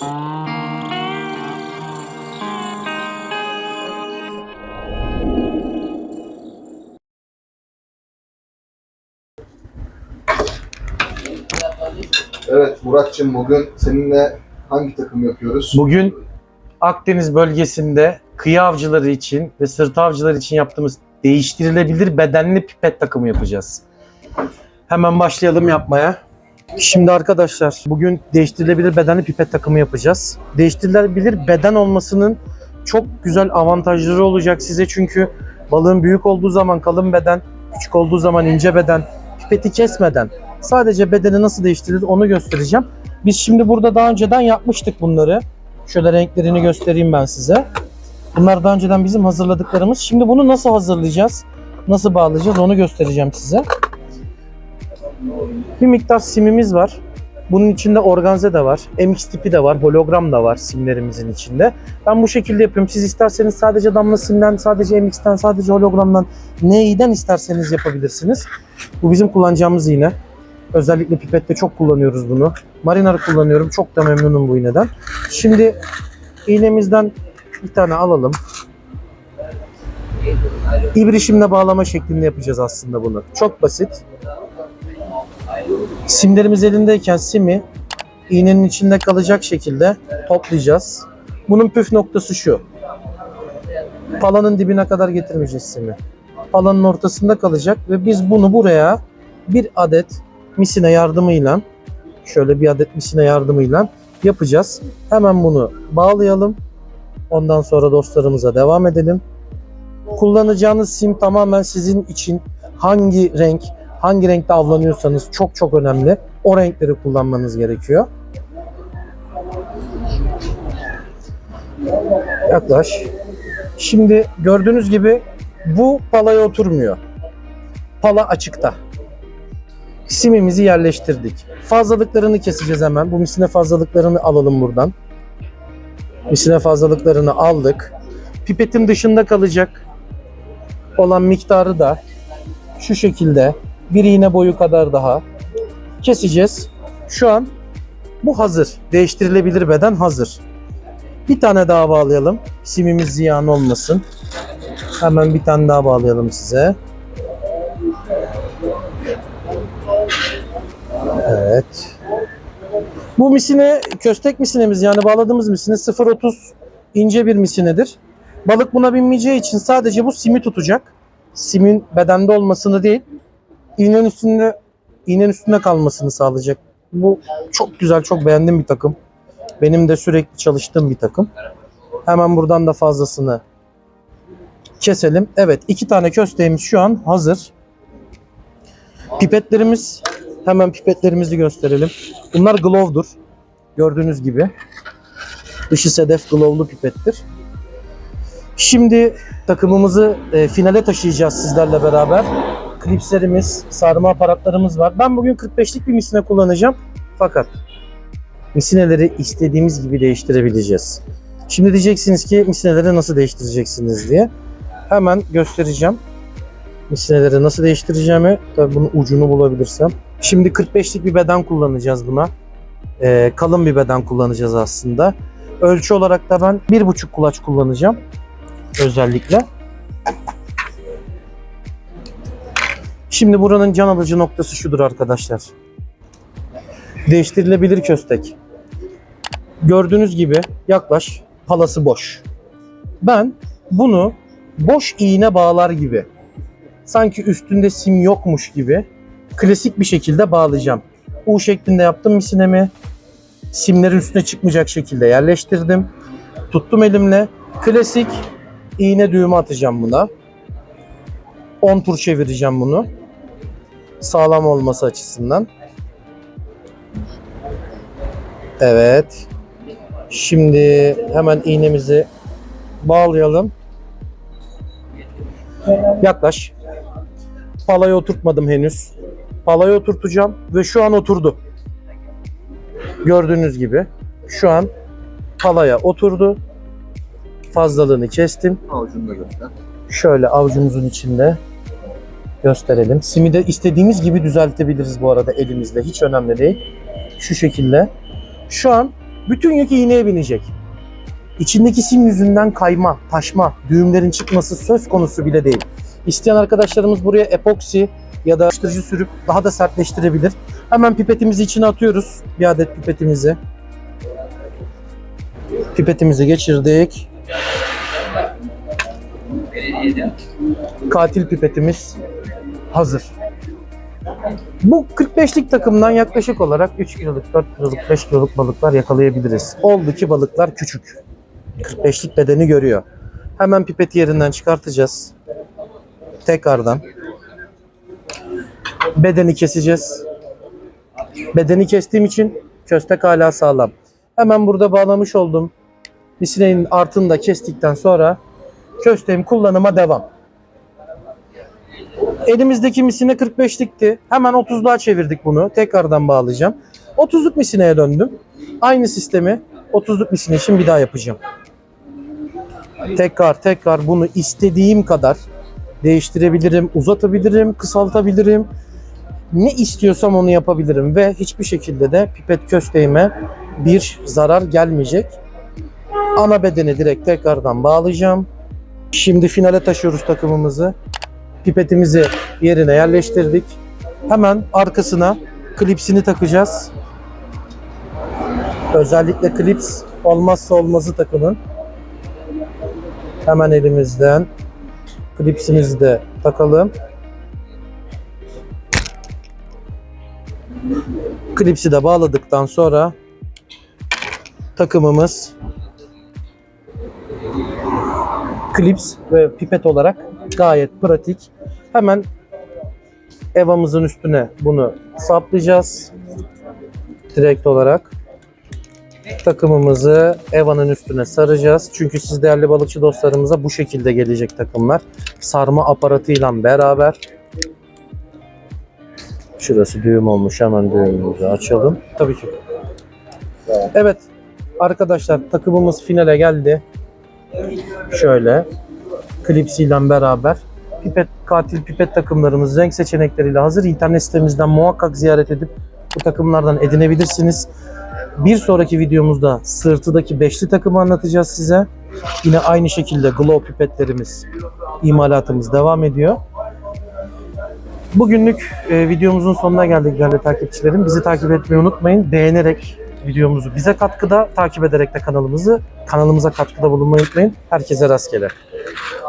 Evet Muratçım bugün seninle hangi takım yapıyoruz? Bugün Akdeniz bölgesinde kıyı avcıları için ve sırt avcıları için yaptığımız değiştirilebilir bedenli pipet takımı yapacağız. Hemen başlayalım yapmaya. Şimdi arkadaşlar bugün değiştirilebilir bedenli pipet takımı yapacağız. Değiştirilebilir beden olmasının çok güzel avantajları olacak size çünkü balığın büyük olduğu zaman kalın beden, küçük olduğu zaman ince beden, pipeti kesmeden sadece bedeni nasıl değiştirilir onu göstereceğim. Biz şimdi burada daha önceden yapmıştık bunları. Şöyle renklerini göstereyim ben size. Bunlar daha önceden bizim hazırladıklarımız. Şimdi bunu nasıl hazırlayacağız? Nasıl bağlayacağız onu göstereceğim size. Bir miktar simimiz var. Bunun içinde organze de var. MX tipi de var. Hologram da var simlerimizin içinde. Ben bu şekilde yapıyorum. Siz isterseniz sadece damla simden, sadece MX'ten, sadece hologramdan neyden isterseniz yapabilirsiniz. Bu bizim kullanacağımız iğne. Özellikle pipette çok kullanıyoruz bunu. Marinar'ı kullanıyorum. Çok da memnunum bu iğneden. Şimdi iğnemizden bir tane alalım. İbrişimle bağlama şeklinde yapacağız aslında bunu. Çok basit. Simlerimiz elindeyken simi iğnenin içinde kalacak şekilde toplayacağız. Bunun püf noktası şu. Palanın dibine kadar getirmeyeceğiz simi. Palanın ortasında kalacak ve biz bunu buraya bir adet misine yardımıyla şöyle bir adet misine yardımıyla yapacağız. Hemen bunu bağlayalım. Ondan sonra dostlarımıza devam edelim. Kullanacağınız sim tamamen sizin için hangi renk, hangi renkte avlanıyorsanız çok çok önemli. O renkleri kullanmanız gerekiyor. Yaklaş. Şimdi gördüğünüz gibi bu palaya oturmuyor. Pala açıkta simimizi yerleştirdik. Fazlalıklarını keseceğiz hemen. Bu misine fazlalıklarını alalım buradan. Misine fazlalıklarını aldık. Pipetin dışında kalacak olan miktarı da şu şekilde bir iğne boyu kadar daha keseceğiz. Şu an bu hazır. Değiştirilebilir beden hazır. Bir tane daha bağlayalım. Simimiz ziyan olmasın. Hemen bir tane daha bağlayalım size. Evet. Bu misine köstek misinemiz yani bağladığımız misine 0.30 ince bir misinedir. Balık buna binmeyeceği için sadece bu simi tutacak. Simin bedende olmasını değil, iğnenin üstünde iğnenin üstünde kalmasını sağlayacak. Bu çok güzel, çok beğendiğim bir takım. Benim de sürekli çalıştığım bir takım. Hemen buradan da fazlasını keselim. Evet, iki tane kösteğimiz şu an hazır. Pipetlerimiz Hemen pipetlerimizi gösterelim. Bunlar glove'dur. Gördüğünüz gibi. Dışı sedef glove'lu pipettir. Şimdi takımımızı e, finale taşıyacağız sizlerle beraber. Klipslerimiz, sarma aparatlarımız var. Ben bugün 45'lik bir misine kullanacağım. Fakat misineleri istediğimiz gibi değiştirebileceğiz. Şimdi diyeceksiniz ki misineleri nasıl değiştireceksiniz diye. Hemen göstereceğim. Misineleri nasıl değiştireceğimi. Tabii bunun ucunu bulabilirsem. Şimdi 45'lik bir beden kullanacağız buna. Ee, kalın bir beden kullanacağız aslında. Ölçü olarak da ben 1,5 kulaç kullanacağım. Özellikle. Şimdi buranın can alıcı noktası şudur arkadaşlar. Değiştirilebilir köstek. Gördüğünüz gibi yaklaş palası boş. Ben bunu boş iğne bağlar gibi sanki üstünde sim yokmuş gibi klasik bir şekilde bağlayacağım. U şeklinde yaptım misinemi. Simlerin üstüne çıkmayacak şekilde yerleştirdim. Tuttum elimle. Klasik iğne düğümü atacağım buna. 10 tur çevireceğim bunu. Sağlam olması açısından. Evet. Şimdi hemen iğnemizi bağlayalım. Yaklaş. Palaya oturtmadım henüz. Palaya oturtacağım ve şu an oturdu. Gördüğünüz gibi şu an palaya oturdu. Fazlalığını kestim. Avucunu da göster. Şöyle avucumuzun içinde gösterelim. Simi de istediğimiz gibi düzeltebiliriz bu arada elimizle. Hiç önemli değil. Şu şekilde. Şu an Bütün yük iğneye binecek. İçindeki sim yüzünden kayma, taşma, düğümlerin çıkması söz konusu bile değil. İsteyen arkadaşlarımız buraya epoksi ya da yapıştırıcı sürüp daha da sertleştirebilir. Hemen pipetimizi içine atıyoruz. Bir adet pipetimizi. Pipetimizi geçirdik. Katil pipetimiz hazır. Bu 45'lik takımdan yaklaşık olarak 3 kiloluk, 4 kiloluk, 5 kiloluk balıklar yakalayabiliriz. Oldu ki balıklar küçük. 45'lik bedeni görüyor. Hemen pipeti yerinden çıkartacağız. Tekrardan. Bedeni keseceğiz. Bedeni kestiğim için köstek hala sağlam. Hemen burada bağlamış olduğum misinenin artını da kestikten sonra kösteğim kullanıma devam. Elimizdeki misine 45'likti. Hemen 30'luğa çevirdik bunu. Tekrardan bağlayacağım. 30'luk misineye döndüm. Aynı sistemi 30'luk misine için bir daha yapacağım. Tekrar tekrar bunu istediğim kadar değiştirebilirim, uzatabilirim, kısaltabilirim. Ne istiyorsam onu yapabilirim ve hiçbir şekilde de pipet kösteğime bir zarar gelmeyecek. Ana bedeni direkt tekrardan bağlayacağım. Şimdi finale taşıyoruz takımımızı. Pipetimizi yerine yerleştirdik. Hemen arkasına klipsini takacağız. Özellikle klips olmazsa olmazı takımın. Hemen elimizden klipsimizi de takalım. Klipsi de bağladıktan sonra takımımız klips ve pipet olarak gayet pratik. Hemen evamızın üstüne bunu saplayacağız. Direkt olarak takımımızı evanın üstüne saracağız. Çünkü siz değerli balıkçı dostlarımıza bu şekilde gelecek takımlar. Sarma aparatıyla beraber. Şurası düğüm olmuş. Hemen düğümümüzü açalım. Tabii ki. Evet arkadaşlar takımımız finale geldi. Şöyle klipsiyle beraber pipet katil pipet takımlarımız renk seçenekleriyle hazır. İnternet sitemizden muhakkak ziyaret edip bu takımlardan edinebilirsiniz. Bir sonraki videomuzda sırtıdaki beşli takımı anlatacağız size. Yine aynı şekilde glow pipetlerimiz, imalatımız devam ediyor. Bugünlük e, videomuzun sonuna geldik değerli takipçilerim. Bizi takip etmeyi unutmayın. Beğenerek videomuzu bize katkıda, takip ederek de kanalımızı kanalımıza katkıda bulunmayı unutmayın. Herkese rastgele.